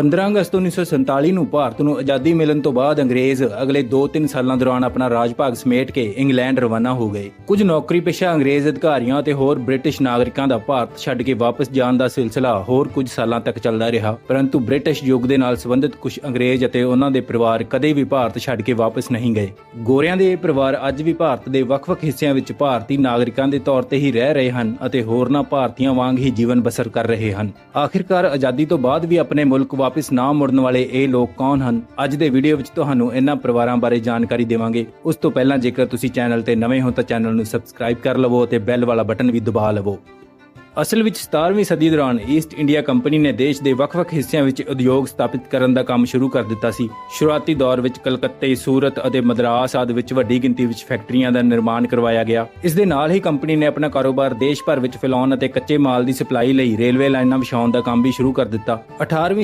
15 ਅਗਸਤ 1947 ਨੂੰ ਭਾਰਤ ਨੂੰ ਆਜ਼ਾਦੀ ਮਿਲਣ ਤੋਂ ਬਾਅਦ ਅੰਗਰੇਜ਼ ਅਗਲੇ 2-3 ਸਾਲਾਂ ਦੌਰਾਨ ਆਪਣਾ ਰਾਜ ਭਾਗ ਸਮੇਟ ਕੇ ਇੰਗਲੈਂਡ ਰਵਾਨਾ ਹੋ ਗਏ। ਕੁਝ ਨੌਕਰੀ ਪੇਸ਼ਾ ਅੰਗਰੇਜ਼ ਅਧਿਕਾਰੀਆਂ ਅਤੇ ਹੋਰ ਬ੍ਰਿਟਿਸ਼ ਨਾਗਰਿਕਾਂ ਦਾ ਭਾਰਤ ਛੱਡ ਕੇ ਵਾਪਸ ਜਾਣ ਦਾ ਸਿਲਸਿਲਾ ਹੋਰ ਕੁਝ ਸਾਲਾਂ ਤੱਕ ਚੱਲਦਾ ਰਿਹਾ, ਪਰੰਤੂ ਬ੍ਰਿਟਿਸ਼ ਯੁੱਗ ਦੇ ਨਾਲ ਸੰਬੰਧਿਤ ਕੁਝ ਅੰਗਰੇਜ਼ ਅਤੇ ਉਹਨਾਂ ਦੇ ਪਰਿਵਾਰ ਕਦੇ ਵੀ ਭਾਰਤ ਛੱਡ ਕੇ ਵਾਪਸ ਨਹੀਂ ਗਏ। ਗੋਰਿਆਂ ਦੇ ਇਹ ਪਰਿਵਾਰ ਅੱਜ ਵੀ ਭਾਰਤ ਦੇ ਵੱਖ-ਵੱਖ ਹਿੱਸਿਆਂ ਵਿੱਚ ਭਾਰਤੀ ਨਾਗਰਿਕਾਂ ਦੇ ਤੌਰ ਤੇ ਹੀ ਰਹਿ ਰਹੇ ਹਨ ਅਤੇ ਹੋਰਨਾਂ ਭਾਰਤੀਆਂ ਵਾਂਗ ਹੀ ਜੀਵਨ ਬਸਰ ਕਰ ਰਹੇ ਹਨ। ਆਖਿਰਕਾਰ ਆਜ਼ਾਦੀ ਤੋਂ ਬਾਅਦ ਵੀ ਆਪਣੇ ਮੁਲਕ ਵਾਪਸ ਨਾ ਮੁੜਨ ਵਾਲੇ ਇਹ ਲੋਕ ਕੌਣ ਹਨ? ਅੱਜ ਦੇ ਵੀਡੀਓ ਵਿੱਚ ਤੁਹਾਨੂੰ ਇਹਨਾਂ ਪਰਿਵਾਰਾਂ ਬਾਰੇ ਜਾਣਕਾਰੀ ਦੇਵਾਂਗੇ। ਉਸ ਤੋਂ ਪਹਿਲਾਂ ਜੇਕਰ ਤੁਸੀਂ ਚੈਨਲ ਤੇ ਨਵੇਂ ਹੋ ਤਾਂ ਚੈਨਲ ਨੂੰ ਸਬਸਕ੍ਰਾਈਬ ਕਰ ਲਵੋ ਅਤੇ ਬੈਲ ਵਾਲਾ ਬਟਨ ਵੀ ਦਬਾ ਲਵੋ। ਅਸਲ ਵਿੱਚ 17ਵੀਂ ਸਦੀ ਦੌਰਾਨ ਈਸਟ ਇੰਡੀਆ ਕੰਪਨੀ ਨੇ ਦੇਸ਼ ਦੇ ਵੱਖ-ਵੱਖ ਹਿੱਸਿਆਂ ਵਿੱਚ ਉਦਯੋਗ ਸਥਾਪਿਤ ਕਰਨ ਦਾ ਕੰਮ ਸ਼ੁਰੂ ਕਰ ਦਿੱਤਾ ਸੀ। ਸ਼ੁਰੂਆਤੀ ਦੌਰ ਵਿੱਚ ਕਲਕੱਤੇ, ਸੂਰਤ ਅਤੇ ਮਦਰਾਸ ਆਦਿ ਵਿੱਚ ਵੱਡੀ ਗਿਣਤੀ ਵਿੱਚ ਫੈਕਟਰੀਆਂ ਦਾ ਨਿਰਮਾਣ ਕਰਵਾਇਆ ਗਿਆ। ਇਸ ਦੇ ਨਾਲ ਹੀ ਕੰਪਨੀ ਨੇ ਆਪਣਾ ਕਾਰੋਬਾਰ ਦੇਸ਼ ਭਰ ਵਿੱਚ ਫੈਲਾਉਣ ਅਤੇ ਕੱਚੇ ਮਾਲ ਦੀ ਸਪਲਾਈ ਲਈ ਰੇਲਵੇ ਲਾਈਨਾਂ ਵਿਛਾਉਣ ਦਾ ਕੰਮ ਵੀ ਸ਼ੁਰੂ ਕਰ ਦਿੱਤਾ। 18ਵੀਂ